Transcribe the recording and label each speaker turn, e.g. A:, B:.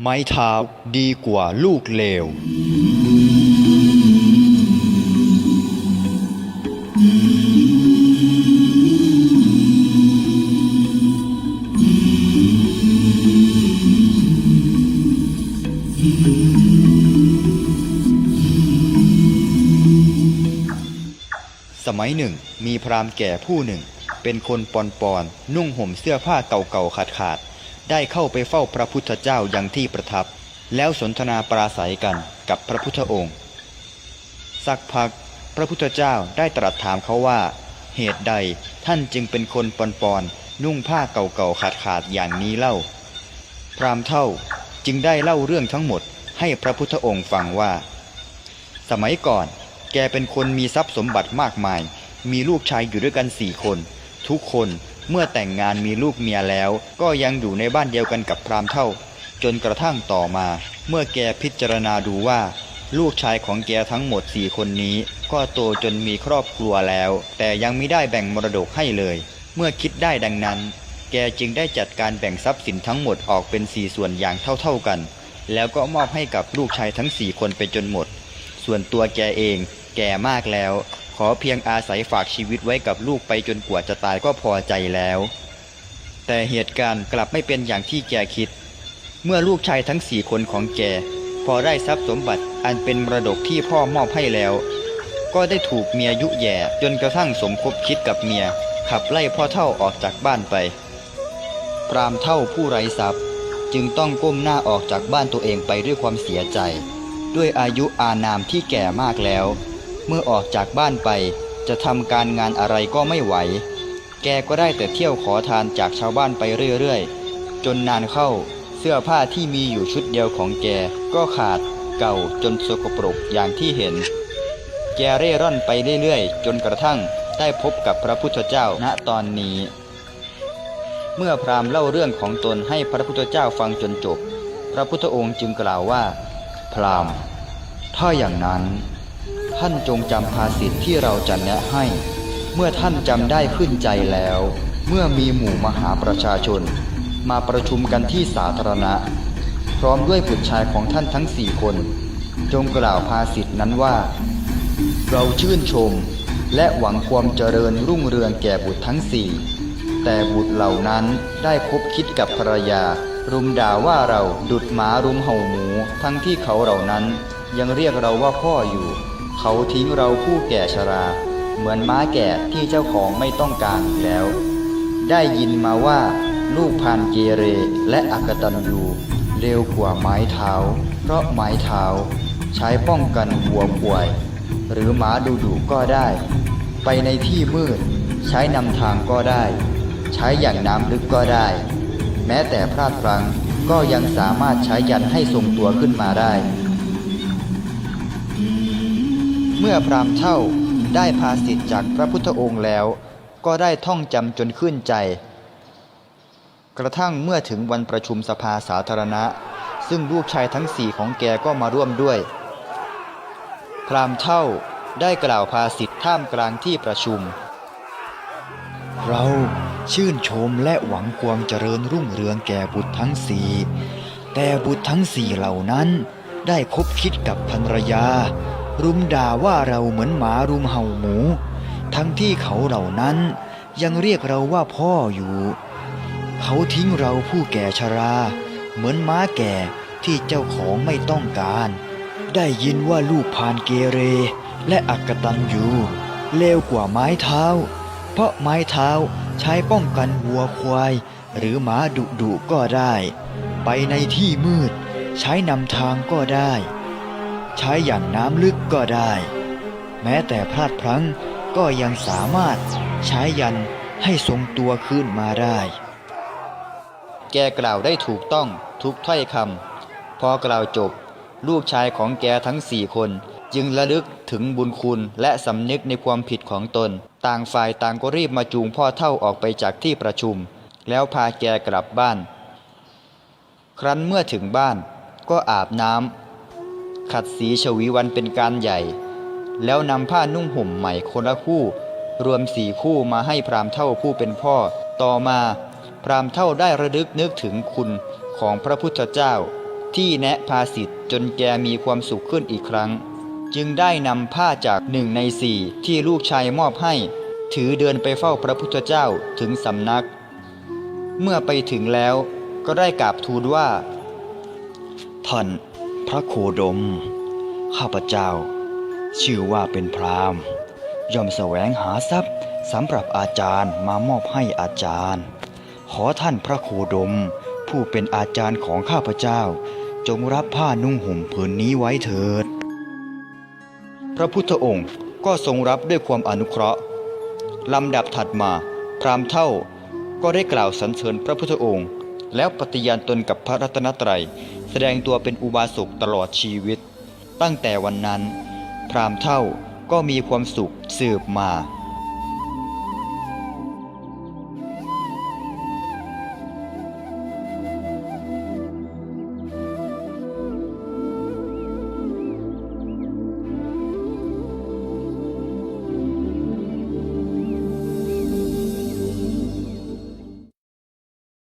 A: ไม้เท้าดีกว่าลูกเลว สมัยหนึ่งมีพราหมณ์แก่ผู้หนึ่ง เป็นคนปอนปอนนุ่งห่มเสื้อผ้าเก่าๆขาดขาดๆ ได้เข้าไปเฝ้าพระพุทธเจ้ายังที่ประทับ แล้วสนทนาปราศัยกันกับพระพุทธองค์ สักพักพระพุทธเจ้าได้ตรัสถามเขาว่า เหตุใดท่านจึงเป็นคนปอนปอนๆนุ่งผ้าเก่าๆขาดขาดๆอย่างนี้เล่า พรามเท่าจึงได้เล่าเรื่องทั้งหมดให้พระพุทธองค์ฟังว่า สมัยก่อนแกเป็นคนมีทรัพย์สมบัติมากมาย มีลูกชายอยู่ด้วยกันสี่คน ทุกคน เมื่อแต่งงานมีลูกเมียแล้ว ก็ยังอยู่ในบ้านเดียวกันกับพราหมณ์เท่า จนกระทั่งต่อมา เมื่อแกพิจารณาดูว่า ลูกชายของแกทั้งหมดสี่คนนี้ ก็โตจนมีครอบครัวแล้ว แต่ยังไม่ได้แบ่งมรดกให้เลย เมื่อคิดได้ดังนั้น แกจึงได้จัดการแบ่งทรัพย์สินทั้งหมดออกเป็นสี่ส่วนอย่างเท่าๆกัน แล้วก็มอบให้กับลูกชายทั้งสี่คนไปจนหมด ส่วนตัวแกเอง แก่มากแล้ว ขอเพียงอาศัยฝากชีวิตไว้กับลูกไปจนกว่าจะตายก็พอใจแล้ว แต่เหตุการณ์กลับไม่เป็นอย่างที่แกคิด เมื่อลูกชายทั้งสี่คนของแก พอได้ทรัพย์สมบัติอันเป็นมรดกที่พ่อมอบให้แล้ว ก็ได้ถูกเมียยุแย่จนกระทั่งสมคบคิดกับเมีย ขับไล่พ่อเท่าออกจากบ้านไป พรามเท่าผู้ไร้ทรัพย์จึงต้องก้มหน้าออกจากบ้านตัวเองไปด้วยความเสียใจ ด้วยอายุอานามที่แก่มากแล้ว เมื่อออกจากบ้านไป จะทำการงานอะไรก็ไม่ไหว แกก็ได้แต่เที่ยวขอทานจากชาวบ้านไปเรื่อยๆ จนนานเข้า เสื้อผ้าที่มีอยู่ชุดเดียวของแกก็ขาดเก่าจนสกปรกอย่างที่เห็น แกเร่ร่อนไปเรื่อยๆ จนกระทั่งได้พบกับพระพุทธเจ้าณตอนนี้ เมื่อพราหมณ์เล่าเรื่องของตนให้พระพุทธเจ้าฟังจนจบ พระพุทธองค์จึงกล่าวว่า พราหมณ์ ถ้าอย่างนั้น ท่านจงจำภาษิตที่เราจะแนะให้ เมื่อท่านจำได้ขึ้นใจแล้ว เมื่อมีหมู่มหาประชาชน มาประชุมกันที่สาธารณะ พร้อมด้วยบุตรชายของท่านทั้งสี่คน จงกล่าวภาษิตนั้นว่า เราชื่นชมและหวังความเจริญรุ่งเรืองแก่บุตรทั้งสี่ แต่บุตรเหล่านั้นได้คบคิดกับภรรยา รุมด่าว่าเราดุดหมารุมเห่าหมู ทั้งที่เขาเหล่านั้นยังเรียกเราว่าพ่ออยู่ เขาทิ้งเราผู้แก่ชรา เหมือนม้าแก่ที่เจ้าของไม่ต้องการอีกแล้ว ได้ยินมาว่า ลูกพานเกเรและอักตันยูเร็วกว่าไม้เท้า เพราะไม้เท้า ใช้ป้องกันวัวป่วย หรือหมาดุดุก็ได้ ไปในที่มืด ใช้นำทางก็ได้ ใช้อย่างน้ำลึกก็ได้ แม้แต่พลาดพลั้งก็ยังสามารถใช้ยันให้ทรงตัวขึ้นมาได้ มื่อพรามเท่าได้ภาสิทธิ์จากพระพุทธองค์แล้ว ก็ได้ท่องจำจนขึ้นใจ กระทั่งเมื่อถึงวันประชุมสภาสาธารณะ ซึ่งลูกชายทั้งสี่ของแกก็มาร่วมด้วย พรามเท่าได้กล่าวภาสิทธิ์ท่ามกลางที่ประชุม เราชื่นชมและหวังความเจริญรุ่งเรืองแก่บุตรทั้งสี่แต่บุตรทั้งสี่เหล่านั้นได้คบคิดกับภรรยา รุมด่าว่าเราเหมือนหมารุมเห่าหมู ทั้งที่เขาเหล่านั้นยังเรียกเราว่าพ่ออยู่ เขาทิ้งเราผู้แก่ชรา เหมือนม้าแก่ที่เจ้าของไม่ต้องการ ได้ยินว่าลูกพานเกเร และอักตันอยู่เลวกว่าไม้เท้า เพราะไม้เท้าใช้ป้องกันวัวควาย หรือหมาดุดุก็ได้ ไปในที่มืด ใช้นำทางก็ได้ ใช้อย่างน้ำลึกก็ได้ แม้แต่พลาดพลั้งก็ยังสามารถใช้ยันให้ทรงตัวขึ้นมาได้ แกกล่าวได้ถูกต้องทุกถ้อยคำพอกล่าวจบ ลูกชายของแกทั้งสี่คน จึงระลึกถึงบุญคุณและสำนึกในความผิดของตน ต่างฝ่ายต่างก็รีบมาจูงพ่อเท่าออกไปจากที่ประชุม แล้วพาแกกลับบ้าน ครั้นเมื่อถึงบ้านก็อาบน้ำ ขัดสีชวีวันเป็นการใหญ่ แล้วนำผ้านุ่งห่มใหม่คนละคู่ รวมสี่คู่มาให้พรามเท่าผู้เป็นพ่อ ต่อมาพรามเท่าได้ระลึกนึกถึงคุณของพระพุทธเจ้า ที่แนะพาสิทธิ์จนแกมีความสุขขึ้นอีกครั้ง จึงได้นำผ้าจากหนึ่งในสี่ที่ลูกชายมอบให้ ถือเดินไปเฝ้าพระพุทธเจ้าถึงสำนัก เมื่อไปถึงแล้วก็ได้กราบทูลว่าท่าน ระโคดม ข้าพเจ้า ชื่อว่าเป็นพราหมณ์ย่อมแสวงหาทรัพย์สำหรับอาจารย์มามอบให้อาจารย์ ขอท่านพระโคดม ผู้เป็นอาจารย์ของข้าพเจ้า จงรับผ้านุ่งห่มผืนนี้ไว้เถิด พระพุทธองค์ก็ทรงรับด้วยความอนุเคราะห์ลำดับถัดมา พราหมณ์เท่าก็ได้กล่าวสรรเสริญพระพุทธองค์ แล้วปฏิญาณตนกับพระรัตนตรัย แสดงตัวเป็นอุบาสกตลอดชีวิต ตั้งแต่วันนั้น พรามเท่าก็มีความสุขสืบมา